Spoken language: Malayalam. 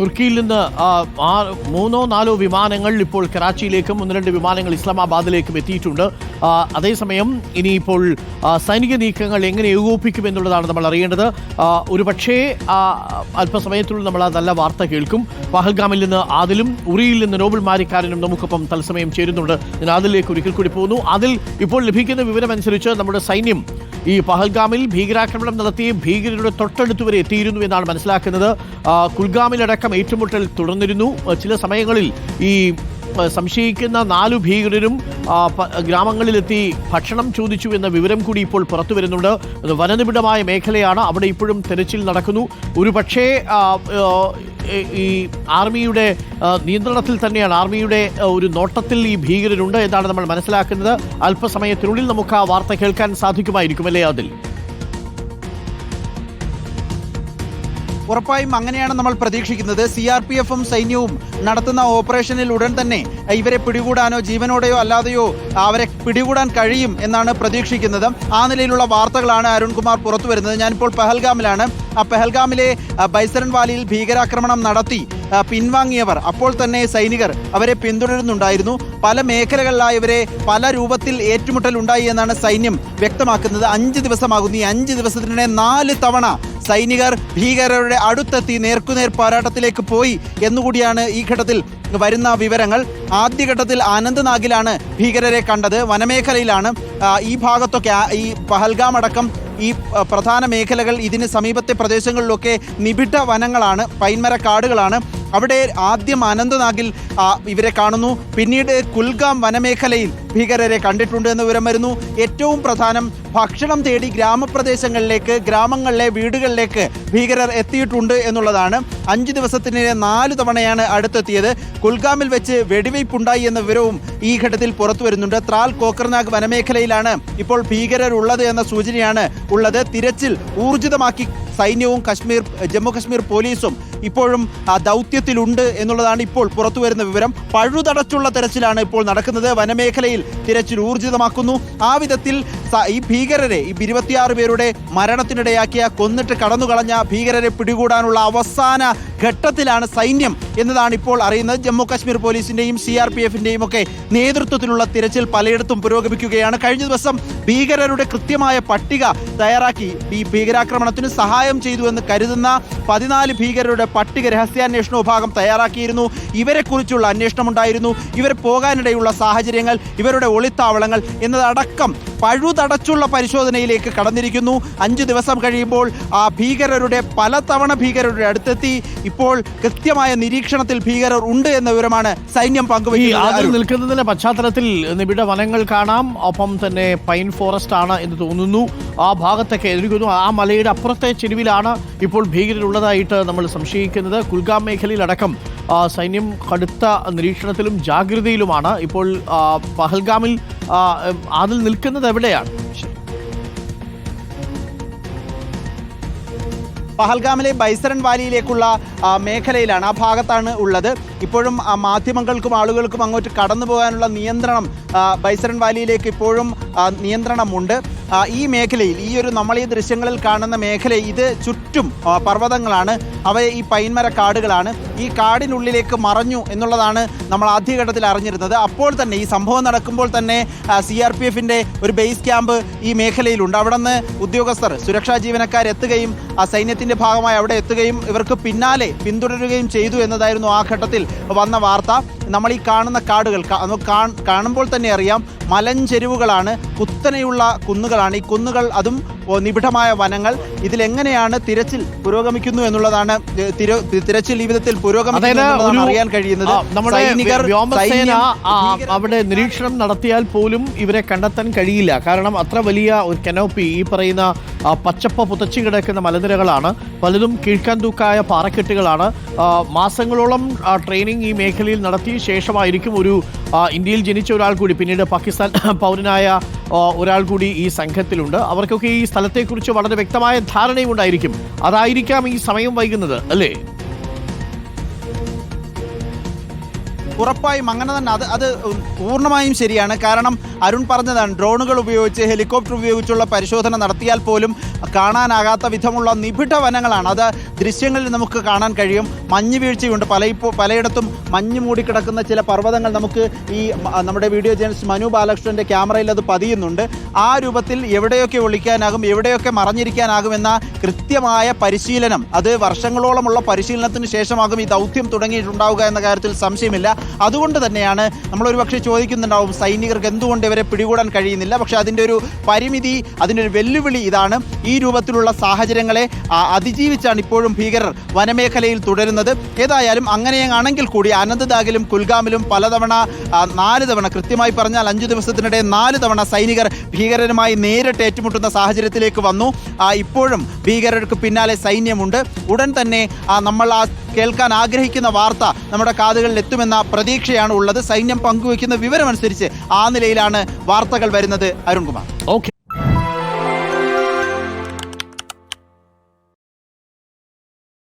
തുർക്കിയിൽ നിന്ന് മൂന്നോ നാലോ വിമാനങ്ങൾ ഇപ്പോൾ കറാച്ചിയിലേക്കും ഒന്ന് രണ്ട് വിമാനങ്ങൾ ഇസ്ലാമാബാദിലേക്കും എത്തിയിട്ടുണ്ട്. അതേസമയം ഇനിയിപ്പോൾ സൈനിക നീക്കങ്ങൾ എങ്ങനെ ഏകോപിപ്പിക്കുമെന്നുള്ളതാണ് നമ്മൾ അറിയേണ്ടത്. ഒരുപക്ഷേ ഒരു പക്ഷേ ആ, നമ്മൾ ആ നല്ല വാർത്ത കേൾക്കും. പഹൽഗാമിൽ നിന്ന് ആദിലും ഉറിയിൽ നിന്ന് നോബൽ മാരിക്കാരനും നമുക്കൊപ്പം തത്സമയം ചേരുന്നുണ്ട്. ഞാൻ ആദിലേക്ക് ഒരിക്കൽ കൂടി പോകുന്നു. അതിൽ ഇപ്പോൾ ലഭിക്കുന്ന വിവരമനുസരിച്ച് നമ്മുടെ സൈന്യം ഈ പഹൽഗാമിൽ ഭീകരാക്രമണം നടത്തി ഭീകരരുടെ തൊട്ടടുത്ത് വരെ എത്തിയിരുന്നു എന്നാണ് മനസ്സിലാക്കുന്നത്. കുൽഗാമിലടക്കം ഏറ്റുമുട്ടൽ തുടർന്നിരുന്നു. ചില സമയങ്ങളിൽ ഈ സംശയിക്കുന്ന നാലു ഭീകരരും ഗ്രാമങ്ങളിലെത്തി ഭക്ഷണം ചോദിച്ചു എന്ന വിവരം കൂടി ഇപ്പോൾ പുറത്തു വരുന്നുണ്ട്. വനനിബിഡമായ മേഖലയാണ്. അവിടെ ഇപ്പോഴും തെരച്ചിൽ നടക്കുന്നു. ഒരു പക്ഷേ ആ, ആ, ഈ- ആർമിയുടെ നിയന്ത്രണത്തിൽ തന്നെയാണ് ആർമിയുടെ ഒരു നോട്ടത്തിൽ ഈ ഭീകരരുണ്ട് എന്നാണ് നമ്മൾ മനസ്സിലാക്കുന്നത്. അല്പസമയത്തിനുള്ളിൽ നമുക്ക് ആ വാർത്ത കേൾക്കാൻ സാധിക്കുമായിരിക്കും അല്ലേ അതിൽ ഉറപ്പായും അങ്ങനെയാണ് നമ്മൾ പ്രതീക്ഷിക്കുന്നത്. സി ആർ പി എഫും സൈന്യവും നടത്തുന്ന ഓപ്പറേഷനിൽ ഉടൻ തന്നെ ഇവരെ പിടികൂടാനോ ജീവനോടെയോ അല്ലാതെയോ അവരെ പിടികൂടാൻ കഴിയും എന്നാണ് പ്രതീക്ഷിക്കുന്നത്. ആ നിലയിലുള്ള വാർത്തകളാണ് അരുൺകുമാർ പുറത്തു വരുന്നത്. ഞാനിപ്പോൾ പെഹൽഗാമിലാണ്. ആ പെഹൽഗാമിലെ ബൈസരൻ വാലിയിൽ ഭീകരാക്രമണം നടത്തി പിൻവാങ്ങിയവർ. അപ്പോൾ തന്നെ സൈനികർ അവരെ പിന്തുടരുന്നുണ്ടായിരുന്നു. പല മേഖലകളിലായി ഇവരെ പല രൂപത്തിൽ ഏറ്റുമുട്ടൽ ഉണ്ടായി എന്നാണ് സൈന്യം വ്യക്തമാക്കുന്നത്. അഞ്ച് ദിവസമാകുന്നു. ഈ അഞ്ച് ദിവസത്തിനിടെ നാല് തവണ സൈനികർ ഭീകരരുടെ അടുത്തെത്തി നേർക്കുനേർ പോരാട്ടത്തിലേക്ക് പോയി എന്നുകൂടിയാണ് ഈ ഘട്ടത്തിൽ വരുന്ന വിവരങ്ങൾ. ആദ്യഘട്ടത്തിൽ അനന്ത്നാഗിലാണ് ഭീകരരെ കണ്ടത്. വനമേഖലയിലാണ് ഈ ഭാഗത്തൊക്കെ ഈ പഹൽഗാം അടക്കം ഈ പ്രധാന മേഖലകൾ ഇതിന് സമീപത്തെ പ്രദേശങ്ങളിലൊക്കെ നിബിഡ വനങ്ങളാണ് പൈൻമര കാടുകളാണ് അവിടെ ആദ്യം അനന്തനാഗിൽ ഇവരെ കാണുന്നു. പിന്നീട് കുൽഗാം വനമേഖലയിൽ ഭീകരരെ കണ്ടിട്ടുണ്ട് എന്ന വിവരം വരുന്നു. ഏറ്റവും പ്രധാനം ഭക്ഷണം തേടി ഗ്രാമപ്രദേശങ്ങളിലേക്ക് ഗ്രാമങ്ങളിലെ വീടുകളിലേക്ക് ഭീകരർ എത്തിയിട്ടുണ്ട് എന്നുള്ളതാണ്. അഞ്ച് ദിവസത്തിനിടെ നാല് തവണയാണ് അടുത്തെത്തിയത്. കുൽഗാമിൽ വെച്ച് വെടിവയ്പുണ്ടായി എന്ന വിവരവും ഈ ഘട്ടത്തിൽ പുറത്തു വരുന്നുണ്ട്. ത്രാൽ കോക്കർനാഗ് വനമേഖലയിലാണ് ഇപ്പോൾ ഭീകരരുള്ളത് എന്ന സൂചനയാണ് ഉള്ളത്. തിരച്ചിൽ ഊർജിതമാക്കി സൈന്യവും കശ്മീർ ജമ്മു കശ്മീർ പോലീസും ഇപ്പോഴും ദൗത്യത്തിലുണ്ട് എന്നുള്ളതാണ് ഇപ്പോൾ പുറത്തു വരുന്ന വിവരം. പഴുതടച്ചുള്ള തെരച്ചിലാണ് ഇപ്പോൾ നടക്കുന്നത്. വനമേഖലയിൽ തിരച്ചിൽ ഊർജിതമാക്കുന്നു. ആ വിധത്തിൽ ഈ ഭീകരരെ ഈ ഇരുപത്തിയാറ് പേരുടെ മരണത്തിനിടയാക്കിയ കൊന്നിട്ട് കടന്നുകളഞ്ഞ ഭീകരരെ പിടികൂടാനുള്ള അവസാന ഘട്ടത്തിലാണ് സൈന്യം എന്നതാണ് ഇപ്പോൾ അറിയുന്നത്. ജമ്മു കാശ്മീർ പോലീസിന്റെയും സി ആർ പി എഫിന്റെയും ഒക്കെ നേതൃത്വത്തിലുള്ള തിരച്ചിൽ പലയിടത്തും പുരോഗമിക്കുകയാണ്. കഴിഞ്ഞ ദിവസം ഭീകരരുടെ കൃത്യമായ പട്ടിക തയ്യാറാക്കി ഈ ഭീകരാക്രമണത്തിന് സഹായം ചെയ്തു എന്ന് കരുതുന്ന പതിനാല് ഭീകരരുടെ പട്ടിക രഹസ്യാന്വേഷണ വിഭാഗം തയ്യാറാക്കിയിരുന്നു. ഇവരെക്കുറിച്ചുള്ള അന്വേഷണം ഉണ്ടായിരുന്നു. ഇവർ പോകാനിടയുള്ള സാഹചര്യങ്ങൾ ഇവരുടെ ഒളിത്താവളങ്ങൾ എന്നതടക്കം പഴുതടച്ചുള്ള പരിശോധനയിലേക്ക് കടന്നിരിക്കുന്നു. അഞ്ച് ദിവസം കഴിയുമ്പോൾ ആ ഭീകരരുടെ പലതവണ ഭീകരരുടെ അടുത്തെത്തി. ഇപ്പോൾ കൃത്യമായ നിരീക്ഷണത്തിൽ ഭീകരർ ഉണ്ട് എന്ന വിവരമാണ് സൈന്യം പങ്കുവയ്ക്കുന്നത്. നിൽക്കുന്നതിന്റെ പശ്ചാത്തലത്തിൽ നിബിഡ വനങ്ങൾ കാണാം. ഒപ്പം തന്നെ പൈൻ ഫോറസ്റ്റ് ആണ് എന്ന് തോന്നുന്നു. ആ ഭാഗത്തൊക്കെ എതിർക്കുന്നു ആ മലയുടെ അപ്പുറത്തെ ചെരുവിലാണ് ഇപ്പോൾ ഭീകരരുള്ളതായിട്ട് നമ്മൾ സംശയിക്കുന്നത്. കുൽഗാം മേഖലയിലടക്കം സൈന്യം കടുത്ത നിരീക്ഷണത്തിലും ജാഗ്രതയിലുമാണ്. ഇപ്പോൾ പഹൽഗാമിൽ അതിൽ നിൽക്കുന്നത് എവിടെയാണ്? പഹൽഗാമിലെ ബൈസരൻ വാലിയിലേക്കുള്ള മേഖലയിലാണ് ആ ഭാഗത്താണ് ഉള്ളത്. ഇപ്പോഴും മാധ്യമങ്ങൾക്കും ആളുകൾക്കും അങ്ങോട്ട് കടന്നു പോകാനുള്ള നിയന്ത്രണം ബൈസരൻ വാലിയിലേക്ക് ഇപ്പോഴും നിയന്ത്രണമുണ്ട്. ഈ മേഖലയിൽ ഈ ഒരു നമ്മൾ ഈ ദൃശ്യങ്ങളിൽ കാണുന്ന മേഖല ഇത് ചുറ്റും പർവതങ്ങളാണ്. അവ ഈ പൈൻമര കാടുകളാണ്. ഈ കാടിനുള്ളിലേക്ക് മറഞ്ഞു എന്നുള്ളതാണ് നമ്മൾ ആദ്യഘട്ടത്തിൽ അറിഞ്ഞിരുന്നത്. അപ്പോൾ തന്നെ ഈ സംഭവം നടക്കുമ്പോൾ തന്നെ സി ആർ പി എഫിന്റെ ഒരു ബേസ് ക്യാമ്പ് ഈ മേഖലയിലുണ്ട്. അവിടെ നിന്ന് ഉദ്യോഗസ്ഥർ സുരക്ഷാ ജീവനക്കാർ എത്തുകയും ആ സൈന്യത്തിന്റെ ഭാഗമായി അവിടെ എത്തുകയും ഇവർക്ക് പിന്നാലെ പിന്തുടരുകയും ചെയ്തു എന്നതായിരുന്നു ആ ഘട്ടത്തിൽ വന്ന വാർത്ത. നമ്മൾ ഈ കാണുന്ന കാടുകൾ കാണുമ്പോൾ തന്നെ അറിയാം മലഞ്ചെരുവുകളാണ് കുത്തനെയുള്ള കുന്നുകളാണ് ഈ കുന്നുകൾ അതും നിബിഢമായ നിബിഡമായ വനങ്ങൾ. ഇതിലെങ്ങനെയാണ് തിരച്ചിൽ പുരോഗമിക്കുന്നു എന്നുള്ളതാണ് തിരച്ചിൽ ജീവിതത്തിൽ പുരോഗമിക്കുന്നു അറിയാൻ കഴിയുന്നത്. നമ്മുടെ വ്യോമസേന അവിടെ നിരീക്ഷണം നടത്തിയാൽ പോലും ഇവരെ കണ്ടെത്താൻ കഴിയില്ല. കാരണം അത്ര വലിയ ഒരു കനോപ്പി ഈ പറയുന്ന പച്ചപ്പ പുതച്ചു കിടക്കുന്ന മലനിരകളാണ്. പലതും കീഴ്ക്കാൻ തൂക്കായ പാറക്കെട്ടുകളാണ്. മാസങ്ങളോളം ട്രെയിനിങ് ഈ മേഖലയിൽ നടത്തിയ ശേഷമായിരിക്കും ഒരു ഇന്ത്യയിൽ ജനിച്ച ഒരാൾ കൂടി. പിന്നീട് പാകിസ്ഥാൻ പൗരനായ ഒരാൾ കൂടി ഈ സംഘത്തിലുണ്ട്. അവർക്കൊക്കെ ഈ സ്ഥലത്തെക്കുറിച്ച് വളരെ വ്യക്തമായ ധാരണയും ഉണ്ടായിരിക്കും അതായിരിക്കാം ഈ സമയം വൈകുന്നത് അല്ലേ? ഉറപ്പായും അങ്ങനെ തന്നെ. അത് അത് പൂർണമായും ശരിയാണ്. കാരണം അരുൺ പറഞ്ഞതാണ് ഡ്രോണുകൾ ഉപയോഗിച്ച് ഹെലികോപ്റ്റർ ഉപയോഗിച്ചുള്ള പരിശോധന നടത്തിയാൽ പോലും കാണാനാകാത്ത വിധമുള്ള നിബിഡ വനങ്ങളാണ്. അത് ദൃശ്യങ്ങളിൽ നമുക്ക് കാണാൻ കഴിയും. മഞ്ഞ് വീഴ്ചയുണ്ട്. പല ഇപ്പോൾ പലയിടത്തും മഞ്ഞ് മൂടിക്കിടക്കുന്ന ചില പർവതങ്ങൾ നമുക്ക് ഈ നമ്മുടെ വീഡിയോ ജേർണലിസ്റ്റ് മനു ബാലകൃഷ്ണന്റെ ക്യാമറയിൽ അത് പതിയുന്നുണ്ട്. ആ രൂപത്തിൽ എവിടെയൊക്കെ ഒളിക്കാനാകും എവിടെയൊക്കെ മറഞ്ഞിരിക്കാനാകുമെന്ന കൃത്യമായ പരിശീലനം അത് വർഷങ്ങളോളമുള്ള പരിശീലനത്തിന് ശേഷമാകും ഈ ദൗത്യം തുടങ്ങിയിട്ടുണ്ടാവുക എന്ന കാര്യത്തിൽ സംശയമില്ല. അതുകൊണ്ട് തന്നെയാണ് നമ്മളൊരു പക്ഷേ ചോദിക്കുന്നുണ്ടാവും സൈനികർക്ക് എന്തുകൊണ്ട് ഇവരെ പിടികൂടാൻ കഴിയുന്നില്ല? പക്ഷേ അതിന്റെ ഒരു പരിമിതി അതിന്റെ ഒരു വെല്ലുവിളി ഇതാണ്. ഈ രൂപത്തിലുള്ള സാഹചര്യങ്ങളെ അതിജീവിച്ചാണ് ഇപ്പോഴും ഭീകരർ വനമേഖലയിൽ തുടരുന്നത്. ഏതായാലും അങ്ങനെയാണെങ്കിൽ കൂടി അനന്ത്നാഗിലും കുൽഗാമിലും പലതവണ നാല് തവണ കൃത്യമായി പറഞ്ഞാൽ അഞ്ചു ദിവസത്തിനിടെ നാല് തവണ സൈനികർ ഭീകരരുമായി നേരിട്ട് ഏറ്റുമുട്ടുന്ന സാഹചര്യത്തിലേക്ക് വന്നു. ഇപ്പോഴും ഭീകരർക്ക് പിന്നാലെ സൈന്യമുണ്ട്. ഉടൻ തന്നെ നമ്മൾ ആ കേൾക്കാൻ ആഗ്രഹിക്കുന്ന വാർത്ത നമ്മുടെ കാതുകളിൽ എത്തുമെന്ന പ്രതീക്ഷയാണ് ഉള്ളത്. സൈന്യം പങ്കുവയ്ക്കുന്ന വിവരമനുസരിച്ച് ആ നിലയിലാണ് വാർത്തകൾ വരുന്നത് അരുൺകുമാർ. ഓക്കെ